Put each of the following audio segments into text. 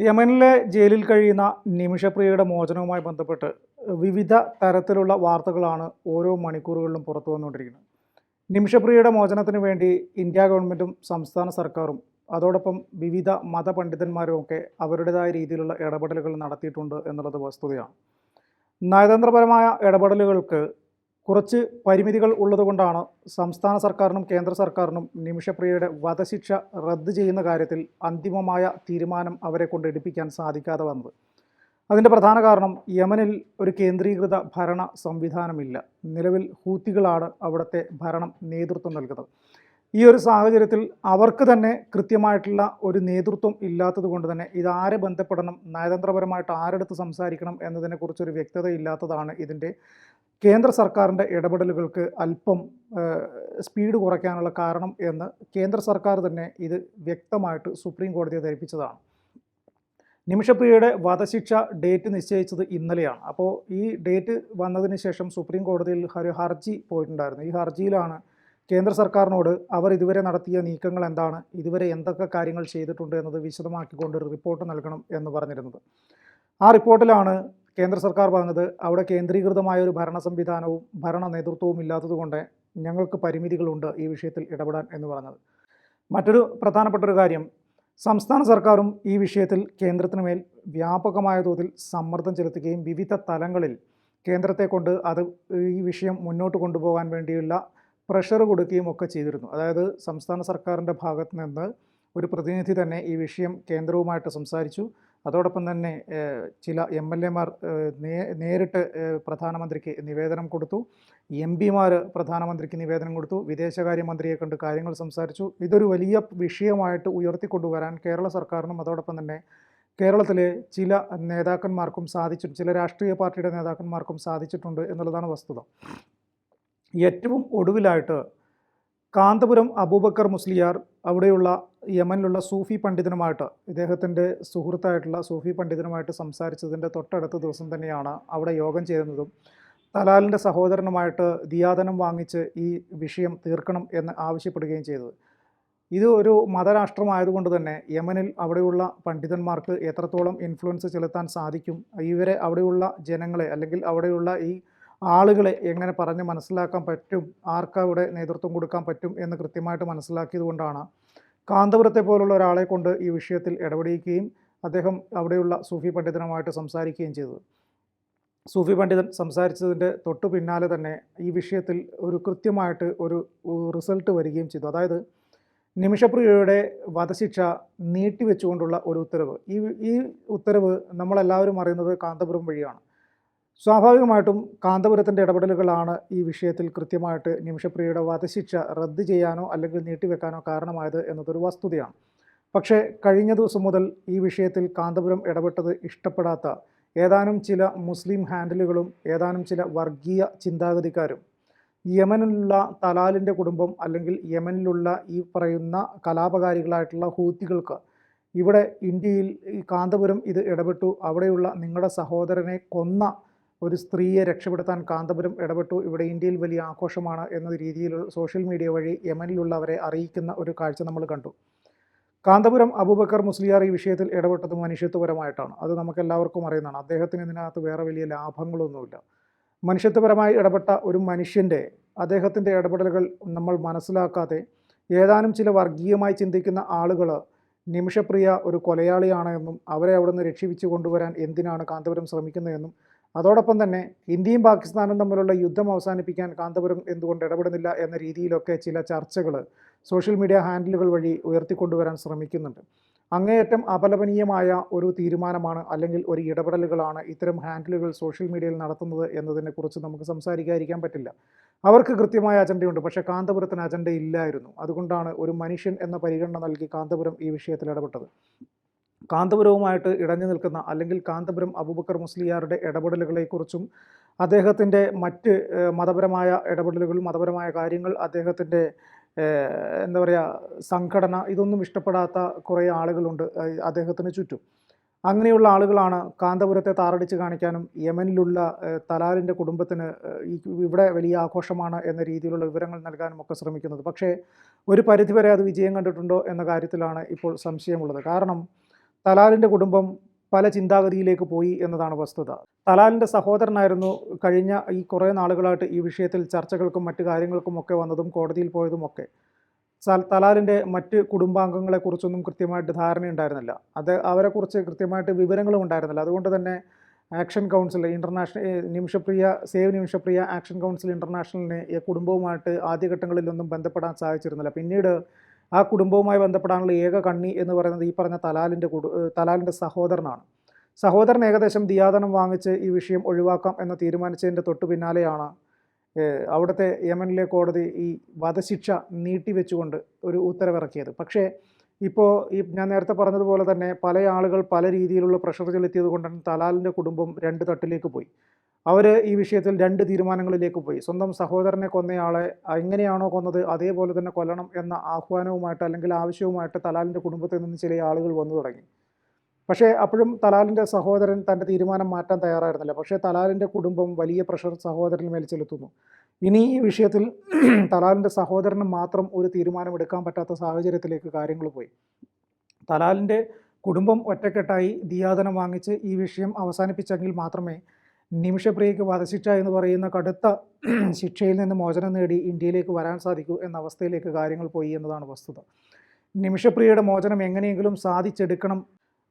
യമനിലെ ജയിലിൽ കഴിയുന്ന നിമിഷപ്രിയയുടെ മോചനവുമായി ബന്ധപ്പെട്ട് വിവിധ തരത്തിലുള്ള വാർത്തകളാണ് ഓരോ മണിക്കൂറുകളിലും പുറത്തു വന്നുകൊണ്ടിരിക്കുന്നത്. നിമിഷപ്രിയയുടെ മോചനത്തിന് വേണ്ടി ഇന്ത്യ ഗവൺമെന്റും സംസ്ഥാന സർക്കാരും അതോടൊപ്പം വിവിധ മതപണ്ഡിതന്മാരും ഒക്കെ അവരുടേതായ രീതിയിലുള്ള ഇടപെടലുകൾ നടത്തിയിട്ടുണ്ട് എന്നുള്ളത് വസ്തുതയാണ്. നയതന്ത്രപരമായ ഇടപെടലുകൾക്ക് കുറച്ച് പരിമിതികൾ ഉള്ളതുകൊണ്ടാണ് സംസ്ഥാന സർക്കാരിനും കേന്ദ്ര സർക്കാരിനും നിമിഷപ്രിയയുടെ വധശിക്ഷ റദ്ദ് ചെയ്യുന്ന കാര്യത്തിൽ അന്തിമമായ തീരുമാനം അവരെ കൊണ്ട് എടുപ്പിക്കാൻ സാധിക്കാതെ വന്നത്. അതിന്റെ പ്രധാന കാരണം യമനിൽ ഒരു കേന്ദ്രീകൃത ഭരണ സംവിധാനമില്ല. നിലവിൽ ഹൂത്തികളാണ് അവിടുത്തെ ഭരണം നേതൃത്വം നൽകുന്നത്. ഈ ഒരു സാഹചര്യത്തിൽ അവർക്ക് തന്നെ കൃത്യമായിട്ടുള്ള ഒരു നേതൃത്വം ഇല്ലാത്തത് കൊണ്ട് തന്നെ ഇതാരെ ബന്ധപ്പെടണം നയതന്ത്രപരമായിട്ട് ആരെടുത്ത് സംസാരിക്കണം എന്നതിനെക്കുറിച്ചൊരു വ്യക്തത ഇല്ലാത്തതാണ് ഇതിന്റെ കേന്ദ്ര സർക്കാരിന്റെ ഇടപെടലുകൾക്ക് അല്പം സ്പീഡ് കുറയ്ക്കാനുള്ള കാരണം എന്ന് കേന്ദ്ര സർക്കാർ തന്നെ ഇത് വ്യക്തമായിട്ട് സുപ്രീം കോടതിയെ ധരിപ്പിച്ചതാണ്. നിമിഷപ്രിയയുടെ വധശിക്ഷ ഡേറ്റ് നിശ്ചയിച്ചത് ഇന്നലെയാണ്. അപ്പോൾ ഈ ഡേറ്റ് വന്നതിന് ശേഷം സുപ്രീം കോടതിയിൽ ഒരു ഹർജി പോയിട്ടുണ്ടായിരുന്നു. ഈ ഹർജിയിലാണ് കേന്ദ്ര സർക്കാരിനോട് അവർ ഇതുവരെ നടത്തിയ നീക്കങ്ങൾ എന്താണ് ഇതുവരെ എന്തൊക്കെ കാര്യങ്ങൾ ചെയ്തിട്ടുണ്ട് എന്നത് വിശദമാക്കിക്കൊണ്ട് ഒരു റിപ്പോർട്ട് നൽകണം എന്ന് പറഞ്ഞിരുന്നത്. ആ റിപ്പോർട്ടിലാണ് കേന്ദ്ര സർക്കാർ പറഞ്ഞത് അവിടെ കേന്ദ്രീകൃതമായ ഒരു ഭരണ സംവിധാനവും ഭരണ നേതൃത്വവും ഇല്ലാത്തതുകൊണ്ട് ഞങ്ങൾക്ക് പരിമിതികളുണ്ട് ഈ വിഷയത്തിൽ ഇടപെടാൻ എന്ന് പറഞ്ഞത്. മറ്റൊരു പ്രധാനപ്പെട്ട ഒരു കാര്യം സംസ്ഥാന സർക്കാരും ഈ വിഷയത്തിൽ കേന്ദ്രത്തിന് മേൽ വ്യാപകമായ തോതിൽ സമ്മർദ്ദം ചെലുത്തുകയും വിവിധ തലങ്ങളിൽ കേന്ദ്രത്തെ കൊണ്ട് അത് ഈ വിഷയം മുന്നോട്ട് കൊണ്ടുപോകാൻ വേണ്ടിയുള്ള പ്രഷർ കൊടുക്കുകയും ഒക്കെ ചെയ്തിരുന്നു. അതായത് സംസ്ഥാന സർക്കാരിന്റെ ഭാഗത്ത് നിന്ന് ഒരു പ്രതിനിധി തന്നെ ഈ വിഷയം കേന്ദ്രവുമായിട്ട് സംസാരിച്ചു. അതോടൊപ്പം തന്നെ ചില എം എൽ എമാർ നേരിട്ട് പ്രധാനമന്ത്രിക്ക് നിവേദനം കൊടുത്തു. എം പിമാർ പ്രധാനമന്ത്രിക്ക് നിവേദനം കൊടുത്തു. വിദേശകാര്യമന്ത്രിയെ കണ്ട് കാര്യങ്ങൾ സംസാരിച്ചു. ഇതൊരു വലിയ വിഷയമായിട്ട് ഉയർത്തിക്കൊണ്ടുവരാൻ കേരള സർക്കാരിനും അതോടൊപ്പം തന്നെ കേരളത്തിലെ ചില നേതാക്കന്മാർക്കും സാധിച്ചു ചില രാഷ്ട്രീയ പാർട്ടിയുടെ നേതാക്കന്മാർക്കും സാധിച്ചിട്ടുണ്ട് എന്നുള്ളതാണ് വസ്തുത. ഏറ്റവും ഒടുവിലായിട്ട് കാന്തപുരം അബൂബക്കർ മുസ്ലിയാർ അവിടെയുള്ള യമനിലുള്ള സൂഫി പണ്ഡിതനുമായിട്ട് ഇദ്ദേഹത്തിന്റെ സുഹൃത്തായിട്ടുള്ള സൂഫി പണ്ഡിതനുമായിട്ട് സംസാരിച്ചതിന്റെ തൊട്ടടുത്ത ദിവസം തന്നെയാണ് അവിടെ യോഗം ചേരുന്നതും. തലാലിന്റെ സഹോദരനുമായിട്ട് ദിയാദനം വാങ്ങിച്ച് ഈ വിഷയം തീർക്കണം എന്ന് ആവശ്യപ്പെടുകയും ചെയ്തത്. ഇത് ഒരു മതരാഷ്ട്രമായതുകൊണ്ട് തന്നെ യമനിൽ അവിടെയുള്ള പണ്ഡിതന്മാർക്ക് എത്രത്തോളം ഇൻഫ്ലുവൻസ് ചെലുത്താൻ സാധിക്കും ഇവരെ അവിടെയുള്ള ജനങ്ങളെ അല്ലെങ്കിൽ അവിടെയുള്ള ഈ ആളുകളെ എങ്ങനെ പറഞ്ഞ് മനസ്സിലാക്കാൻ പറ്റും? ആർക്കവിടെ നേതൃത്വം കൊടുക്കാൻ പറ്റും എന്ന് കൃത്യമായിട്ട് മനസ്സിലാക്കിയതുകൊണ്ടാണ്. കാന്തപുരത്തെ പോലുള്ള ഒരാളെ കൊണ്ട് ഈ വിഷയത്തിൽ ഇടപെടുകയും അദ്ദേഹം അവിടെയുള്ള സൂഫി പണ്ഡിതനുമായിട്ട് സംസാരിക്കുകയും ചെയ്തത് സൂഫി പണ്ഡിതൻ സംസാരിച്ചതിന്റെ തൊട്ടു പിന്നാലെ തന്നെ ഈ വിഷയത്തിൽ ഒരു കൃത്യമായിട്ട് ഒരു റിസൾട്ട് വരികയും ചെയ്തു. അതായത് നിമിഷപ്രിയയുടെ വധശിക്ഷ നീട്ടിവെച്ചുകൊണ്ടുള്ള ഒരു ഉത്തരവ്. ഈ ഈ ഉത്തരവ് നമ്മളെല്ലാവരും അറിയുന്നത് കാന്തപുരം വഴിയാണ്. സ്വാഭാവികമായിട്ടും കാന്തപുരത്തിന്റെ ഇടപെടലുകളാണ് ഈ വിഷയത്തിൽ കൃത്യമായിട്ട് നിമിഷപ്രിയയുടെ വധശിക്ഷ റദ്ദ് ചെയ്യാനോ അല്ലെങ്കിൽ നീട്ടിവെക്കാനോ കാരണമായത് എന്നതൊരു വസ്തുതയാണ്. പക്ഷേ കഴിഞ്ഞ ദിവസം മുതൽ ഈ വിഷയത്തിൽ കാന്തപുരം ഇടപെട്ടത് ഇഷ്ടപ്പെടാത്ത ഏതാനും ചില മുസ്ലിം ഹാൻഡിലുകളും ഏതാനും ചില വർഗീയ ചിന്താഗതിക്കാരും യമനിലുള്ള തലാലിന്റെ കുടുംബം അല്ലെങ്കിൽ യമനിലുള്ള ഈ പറയുന്ന കലാപകാരികളായിട്ടുള്ള ഹൂത്തികൾക്ക് ഇവിടെ ഇന്ത്യയിൽ ഈ കാന്തപുരം ഇത് ഇടപെട്ടു അവിടെയുള്ള നിങ്ങളുടെ സഹോദരനെ കൊന്ന ഒരു സ്ത്രീയെ രക്ഷപ്പെടുത്താൻ കാന്തപുരം ഇടപെട്ടു. ഇവിടെ ഇന്ത്യയിൽ വലിയ ആഘോഷമാണ് എന്ന രീതിയിൽ സോഷ്യൽ മീഡിയ വഴി യമനിലുള്ളവരെ അറിയിക്കുന്ന ഒരു കാഴ്ച നമ്മൾ കണ്ടു. കാന്തപുരം അബൂബക്കർ മുസ്ലിയാർ ഈ വിഷയത്തിൽ ഇടപെട്ടത് മനുഷ്യത്വപരമായിട്ടാണ്. അത് നമുക്ക് എല്ലാവർക്കും അറിയുന്നതാണ്. അദ്ദേഹത്തിന് ഇതിനകത്ത് വേറെ വലിയ ലാഭങ്ങളൊന്നുമില്ല. മനുഷ്യത്വപരമായി ഇടപെട്ട ഒരു മനുഷ്യന്റെ അദ്ദേഹത്തിന്റെ ഇടപെടലുകൾ നമ്മൾ മനസ്സിലാക്കാതെ ഏതാനും ചില വർഗീയമായി ചിന്തിക്കുന്ന ആളുകൾ നിമിഷപ്രിയ ഒരു കൊലയാളിയാണ് എന്നും അവരെ അവിടെ നിന്ന് രക്ഷിപ്പിച്ചു കൊണ്ടുവരാൻ എന്തിനാണ് കാന്തപുരം ശ്രമിക്കുന്നതെന്നും അതോടൊപ്പം തന്നെ ഇന്ത്യയും പാകിസ്ഥാനും തമ്മിലുള്ള യുദ്ധം അവസാനിപ്പിക്കാൻ കാന്തപുരം എന്തുകൊണ്ട് ഇടപെടുന്നില്ല എന്ന രീതിയിലൊക്കെ ചില ചർച്ചകൾ സോഷ്യൽ മീഡിയ ഹാൻഡിലുകൾ വഴി ഉയർത്തിക്കൊണ്ടുവരാൻ ശ്രമിക്കുന്നുണ്ട്. അങ്ങേയറ്റം അപലപനീയമായ ഒരു തീരുമാനമാണ് അല്ലെങ്കിൽ ഒരു ഇടപെടലുകളാണ് ഇത്തരം ഹാൻഡിലുകൾ സോഷ്യൽ മീഡിയയിൽ നടത്തുന്നത് എന്നതിനെക്കുറിച്ച് നമുക്ക് സംസാരിക്കാതിരിക്കാൻ പറ്റില്ല. അവർക്ക് കൃത്യമായ അജണ്ടയുണ്ട് പക്ഷേ കാന്തപുരത്തിന് അജണ്ട ഇല്ലായിരുന്നു അതുകൊണ്ടാണ് ഒരു മനുഷ്യൻ എന്ന പരിഗണന നൽകി കാന്തപുരം ഈ വിഷയത്തിൽ ഇടപെട്ടത്. കാന്തപുരവുമായിട്ട് ഇടഞ്ഞു നിൽക്കുന്ന അല്ലെങ്കിൽ കാന്തപുരം അബൂബക്കർ മുസ്ലിയാരുടെ ഇടപെടലുകളെക്കുറിച്ചും അദ്ദേഹത്തിന്റെ മറ്റ് മതപരമായ ഇടപെടലുകൾ മതപരമായ കാര്യങ്ങൾ അദ്ദേഹത്തിന്റെ എന്താ പറയുക സംഘടന ഇതൊന്നും ഇഷ്ടപ്പെടാത്ത കുറേ ആളുകളുണ്ട് അദ്ദേഹത്തിന് ചുറ്റും. അങ്ങനെയുള്ള ആളുകളാണ് കാന്തപുരത്തെ താറടിച്ച് കാണിക്കാനും യമനിലുള്ള തലാലിന്റെ കുടുംബത്തിന് ഇവിടെ വലിയ ആഘോഷമാണ് എന്ന രീതിയിലുള്ള വിവരങ്ങൾ നൽകാനും ഒക്കെ ശ്രമിക്കുന്നത്. പക്ഷേ ഒരു പരിധിവരെ അത് വിജയം കണ്ടിട്ടുണ്ടോ എന്ന കാര്യത്തിലാണ് ഇപ്പോൾ സംശയമുള്ളത്. കാരണം തലാലിന്റെ കുടുംബം പല ചിന്താഗതിയിലേക്ക് പോയി എന്നതാണ് വസ്തുത. തലാലിന്റെ സഹോദരനായിരുന്നു കഴിഞ്ഞ ഈ കുറേ നാളുകളായിട്ട് ഈ വിഷയത്തിൽ ചർച്ചകൾക്കും മറ്റു കാര്യങ്ങൾക്കും ഒക്കെ വന്നതും കോടതിയിൽ പോയതുമൊക്കെ. തലാലിന്റെ മറ്റ് കുടുംബാംഗങ്ങളെക്കുറിച്ചൊന്നും കൃത്യമായിട്ട് ധാരണയുണ്ടായിരുന്നില്ല. അത് അവരെക്കുറിച്ച് കൃത്യമായിട്ട് വിവരങ്ങളും ഉണ്ടായിരുന്നില്ല. അതുകൊണ്ട് തന്നെ action council international Nimishapriya save Nimishapriya action council ഇന്റർനാഷണലിനെ കുടുംബവുമായിട്ട് ആദ്യഘട്ടങ്ങളിലൊന്നും ബന്ധപ്പെടാൻ സാധിച്ചിരുന്നില്ല. പിന്നീട് ആ കുടുംബവുമായി ബന്ധപ്പെടാനുള്ള ഏക കണ്ണി എന്ന് പറയുന്നത് ഈ പറഞ്ഞ തലാലിന്റെ കുടു തലാലിന്റെ സഹോദരനാണ്. സഹോദരൻ ഏകദേശം ദിയാദനം വാങ്ങിച്ച് ഈ വിഷയം ഒഴിവാക്കാം എന്ന് തീരുമാനിച്ചതിന്റെ തൊട്ടു പിന്നാലെയാണ് അവിടുത്തെ യമനിലെ കോടതി ഈ വധശിക്ഷ നീട്ടിവെച്ചുകൊണ്ട് ഒരു ഉത്തരവിറക്കിയത്. പക്ഷേ ഇപ്പോൾ ഈ ഞാൻ നേരത്തെ പറഞ്ഞതുപോലെ തന്നെ പല ആളുകൾ പല രീതിയിലുള്ള പ്രഷർ ചെലുത്തിയത് കൊണ്ടാണ് തലാലിന്റെ കുടുംബം രണ്ട് തട്ടിലേക്ക് പോയി. അവർ ഈ വിഷയത്തിൽ രണ്ട് തീരുമാനങ്ങളിലേക്ക് പോയി. സ്വന്തം സഹോദരനെ കൊന്നയാളെ എങ്ങനെയാണോ കൊന്നത് അതേപോലെ തന്നെ കൊല്ലണം എന്ന ആഹ്വാനവുമായിട്ട് അല്ലെങ്കിൽ ആവശ്യവുമായിട്ട് തലാലിന്റെ കുടുംബത്തിൽ നിന്ന് ചില ആളുകൾ വന്നു തുടങ്ങി. പക്ഷേ അപ്പോഴും തലാലിന്റെ സഹോദരൻ തന്റെ തീരുമാനം മാറ്റാൻ തയ്യാറായിരുന്നില്ല. പക്ഷേ തലാലിന്റെ കുടുംബം വലിയ പ്രഷർ സഹോദരന് മേൽ ചെലുത്തുന്നു. ഇനി ഈ വിഷയത്തിൽ തലാലിന്റെ സഹോദരന് മാത്രം ഒരു തീരുമാനമെടുക്കാൻ പറ്റാത്ത സാഹചര്യത്തിലേക്ക് കാര്യങ്ങൾ പോയി. തലാലിന്റെ കുടുംബം ഒറ്റക്കെട്ടായി ദിയാദനം വാങ്ങിച്ച് ഈ വിഷയം അവസാനിപ്പിച്ചെങ്കിൽ മാത്രമേ നിമിഷപ്രിയയ്ക്ക് വധശിക്ഷ എന്ന് പറയുന്ന കടുത്ത ശിക്ഷയിൽ നിന്ന് മോചനം നേടി ഇന്ത്യയിലേക്ക് വരാൻ സാധിക്കൂ എന്ന അവസ്ഥയിലേക്ക് കാര്യങ്ങൾ പോയി എന്നതാണ് വസ്തുത. നിമിഷപ്രിയയുടെ മോചനം എങ്ങനെയെങ്കിലും സാധിച്ചെടുക്കണം.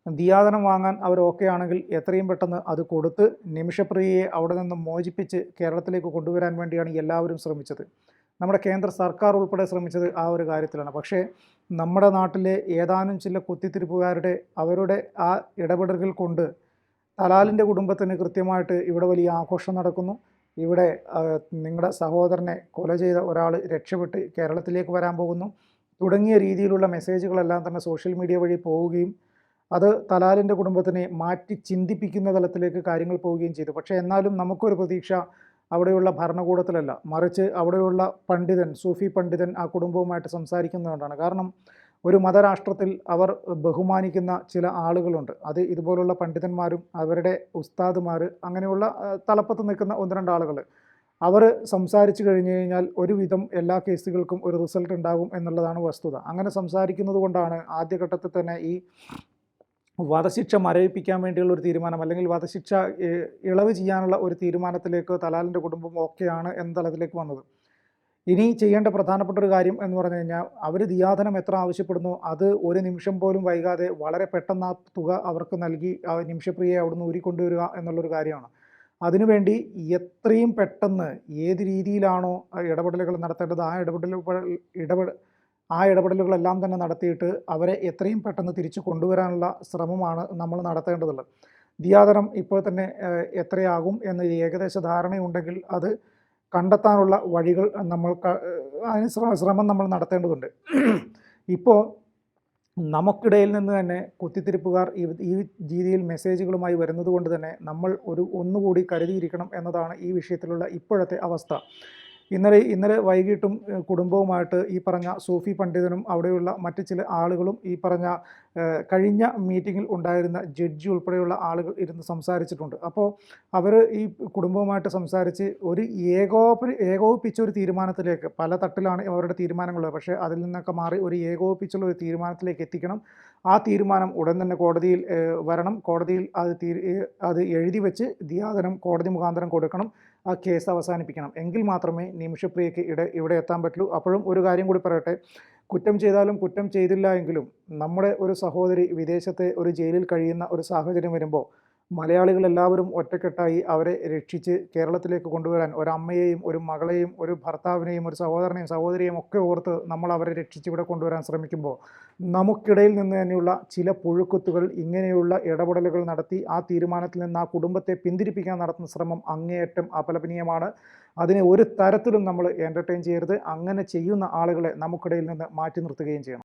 ദിയാദനം വാങ്ങാൻ അവർ ഓക്കെ ആണെങ്കിൽ എത്രയും പെട്ടെന്ന് അത് കൊടുത്ത് നിമിഷപ്രിയയെ അവിടെ നിന്ന് മോചിപ്പിച്ച് കേരളത്തിലേക്ക് കൊണ്ടുവരാൻ വേണ്ടിയാണ് എല്ലാവരും ശ്രമിച്ചത്. നമ്മുടെ കേന്ദ്ര സർക്കാർ ഉൾപ്പെടെ ശ്രമിച്ചത് ആ ഒരു കാര്യത്തിലാണ്. പക്ഷേ നമ്മുടെ നാട്ടിലെ ഏതാനും ചില കുത്തിത്തിരിപ്പുകാരുടെ അവരുടെ ആ ഇടപെടലുകൾ കൊണ്ട് തലാലിന്റെ കുടുംബത്തിന് കൃത്യമായിട്ട് ഇവിടെ വലിയ ആഘോഷം നടക്കുന്നു. ഇവിടെ നിങ്ങളുടെ സഹോദരനെ കൊല ചെയ്ത ഒരാൾ രക്ഷപ്പെട്ട് കേരളത്തിലേക്ക് വരാൻ പോകുന്നു. തുടങ്ങിയ രീതിയിലുള്ള മെസ്സേജുകളെല്ലാം തന്നെ സോഷ്യൽ മീഡിയ വഴി പോവുകയും അത് തലാലിന്റെ കുടുംബത്തിനെ മാറ്റി ചിന്തിപ്പിക്കുന്ന തലത്തിലേക്ക് കാര്യങ്ങൾ പോവുകയും ചെയ്തു. പക്ഷേ എന്നാലും നമുക്കൊരു പ്രതീക്ഷ അവിടെയുള്ള ഭരണകൂടത്തിലല്ല. മറിച്ച് അവിടെയുള്ള പണ്ഡിതൻ സൂഫി പണ്ഡിതൻ ആ കുടുംബവുമായിട്ട് സംസാരിക്കുന്നതുകൊണ്ടാണ്. കാരണം ഒരു മതരാഷ്ട്രത്തിൽ അവർ ബഹുമാനിക്കുന്ന ചില ആളുകളുണ്ട്. അത് ഇതുപോലുള്ള പണ്ഡിതന്മാരും അവരുടെ ഉസ്താദുമാർ അങ്ങനെയുള്ള തലപ്പത്ത് നിൽക്കുന്ന ഒന്ന് രണ്ട് ആളുകൾ അവർ സംസാരിച്ചു കഴിഞ്ഞു കഴിഞ്ഞാൽ ഒരുവിധം എല്ലാ കേസുകൾക്കും ഒരു റിസൾട്ട് ഉണ്ടാകും എന്നുള്ളതാണ് വസ്തുത. അങ്ങനെ സംസാരിക്കുന്നത് കൊണ്ടാണ് ആദ്യഘട്ടത്തിൽ തന്നെ ഈ വധശിക്ഷ മരവിപ്പിക്കാൻ വേണ്ടിയുള്ള ഒരു തീരുമാനം അല്ലെങ്കിൽ വധശിക്ഷ ഇളവ് ചെയ്യാനുള്ള ഒരു തീരുമാനത്തിലേക്ക് തലാലിന്റെ കുടുംബം ഓക്കെയാണ് എന്ന തലത്തിലേക്ക് വന്നത്. ഇനി ചെയ്യേണ്ട പ്രധാനപ്പെട്ട ഒരു കാര്യം എന്ന് പറഞ്ഞു കഴിഞ്ഞാൽ അവർ ദിയാധനം എത്ര ആവശ്യപ്പെടുന്നു? അത് ഒരു നിമിഷം പോലും വൈകാതെ വളരെ പെട്ടെന്ന് ആ തുക അവർക്ക് നൽകി ആ നിമിഷപ്രിയയെ അവിടുന്ന് ഊരിക്കൊണ്ടുവരിക എന്നുള്ളൊരു കാര്യമാണ്. അതിനുവേണ്ടി എത്രയും പെട്ടെന്ന് ഏത് രീതിയിലാണോ ഇടപെടലുകൾ നടത്തേണ്ടത് ആ ഇടപെടലുകൾ ഇടപെട ആ ഇടപെടലുകളെല്ലാം തന്നെ നടത്തിയിട്ട് അവരെ എത്രയും പെട്ടെന്ന് തിരിച്ചു കൊണ്ടുവരാനുള്ള ശ്രമമാണ് നമ്മൾ നടത്തേണ്ടതുള്ളത്. ദിയാദനം ഇപ്പോൾ തന്നെ എത്രയാകും എന്നൊരു ഏകദേശ ധാരണയുണ്ടെങ്കിൽ അത് കണ്ടെത്താനുള്ള വഴികൾ നമ്മൾ അതിന് ശ്ര- ശ്രമം നമ്മൾ നടത്തേണ്ടതുണ്ട്. ഇപ്പോൾ നമുക്കിടയിൽ നിന്ന് തന്നെ കുത്തിത്തിരിപ്പുകാർ ഈ ഈ രീതിയിൽ മെസ്സേജുകളുമായി വരുന്നത് കൊണ്ട് തന്നെ നമ്മൾ ഒരു ഒന്നുകൂടി കരുതിയിരിക്കണം എന്നതാണ് ഈ വിഷയത്തിലുള്ള ഇപ്പോഴത്തെ അവസ്ഥ. ഇന്നലെ ഇന്നലെ വൈകിട്ടും കുടുംബവുമായിട്ട് ഈ പറഞ്ഞ സൂഫി പണ്ഡിതനും അവിടെയുള്ള മറ്റ് ചില ആളുകളും ഈ പറഞ്ഞ കഴിഞ്ഞ മീറ്റിങ്ങിൽ ഉണ്ടായിരുന്ന ജഡ്ജി ഉൾപ്പെടെയുള്ള ആളുകൾ ഇരുന്ന് സംസാരിച്ചിട്ടുണ്ട്. അപ്പോൾ അവർ ഈ കുടുംബവുമായിട്ട് സംസാരിച്ച് ഒരു ഏകോപ ഏകോപിപ്പിച്ച ഒരു തീരുമാനത്തിലേക്ക് പല തട്ടിലാണ് അവരുടെ തീരുമാനങ്ങളുള്ളത്. പക്ഷേ അതിൽ നിന്നൊക്കെ മാറി ഒരു ഏകോപിപ്പിച്ചുള്ള ഒരു തീരുമാനത്തിലേക്ക് എത്തിക്കണം. ആ തീരുമാനം ഉടൻ തന്നെ കോടതിയിൽ വരണം. കോടതിയിൽ അത് അത് എഴുതി വെച്ച് ദിയാദനം കോടതി മുഖാന്തരം കൊടുക്കണം. ആ കേസ് അവസാനിപ്പിക്കണം. എങ്കിൽ മാത്രമേ നിമിഷപ്രിയയ്ക്ക് ഇവിടെ ഇവിടെ എത്താൻ പറ്റുള്ളൂ അപ്പോഴും ഒരു കാര്യം കൂടി പറയട്ടെ. കുറ്റം ചെയ്താലും കുറ്റം ചെയ്തില്ല എങ്കിലും നമ്മുടെ ഒരു സഹോദരി വിദേശത്തെ ഒരു ജയിലിൽ കഴിയുന്ന ഒരു സാഹചര്യം വരുമ്പോൾ മലയാളികൾ എല്ലാവരും ഒറ്റക്കെട്ടായി അവരെ രക്ഷിച്ച് കേരളത്തിലേക്ക് കൊണ്ടുവരാൻ ഒരമ്മയെയും ഒരു മകളെയും ഒരു ഭർത്താവിനെയും ഒരു സഹോദരനെയും സഹോദരിയെയും ഒക്കെ ഓർത്ത് നമ്മൾ അവരെ രക്ഷിച്ച് ഇവിടെ കൊണ്ടുവരാൻ ശ്രമിക്കുമ്പോൾ നമുക്കിടയിൽ നിന്ന് തന്നെയുള്ള ചില പുഴുക്കുത്തുകൾ ഇങ്ങനെയുള്ള ഇടപെടലുകൾ നടത്തി ആ തീരുമാനത്തിൽ നിന്ന് ആ കുടുംബത്തെ പിന്തിരിപ്പിക്കാൻ നടത്തുന്ന ശ്രമം അങ്ങേയറ്റം അപലപനീയമാണ്. അതിനെ ഒരു തരത്തിലും നമ്മൾ എന്റർടൈൻ ചെയ്യരുത്. അങ്ങനെ ചെയ്യുന്ന ആളുകളെ നമുക്കിടയിൽ നിന്ന് മാറ്റി നിർത്തുകയും ചെയ്യണം.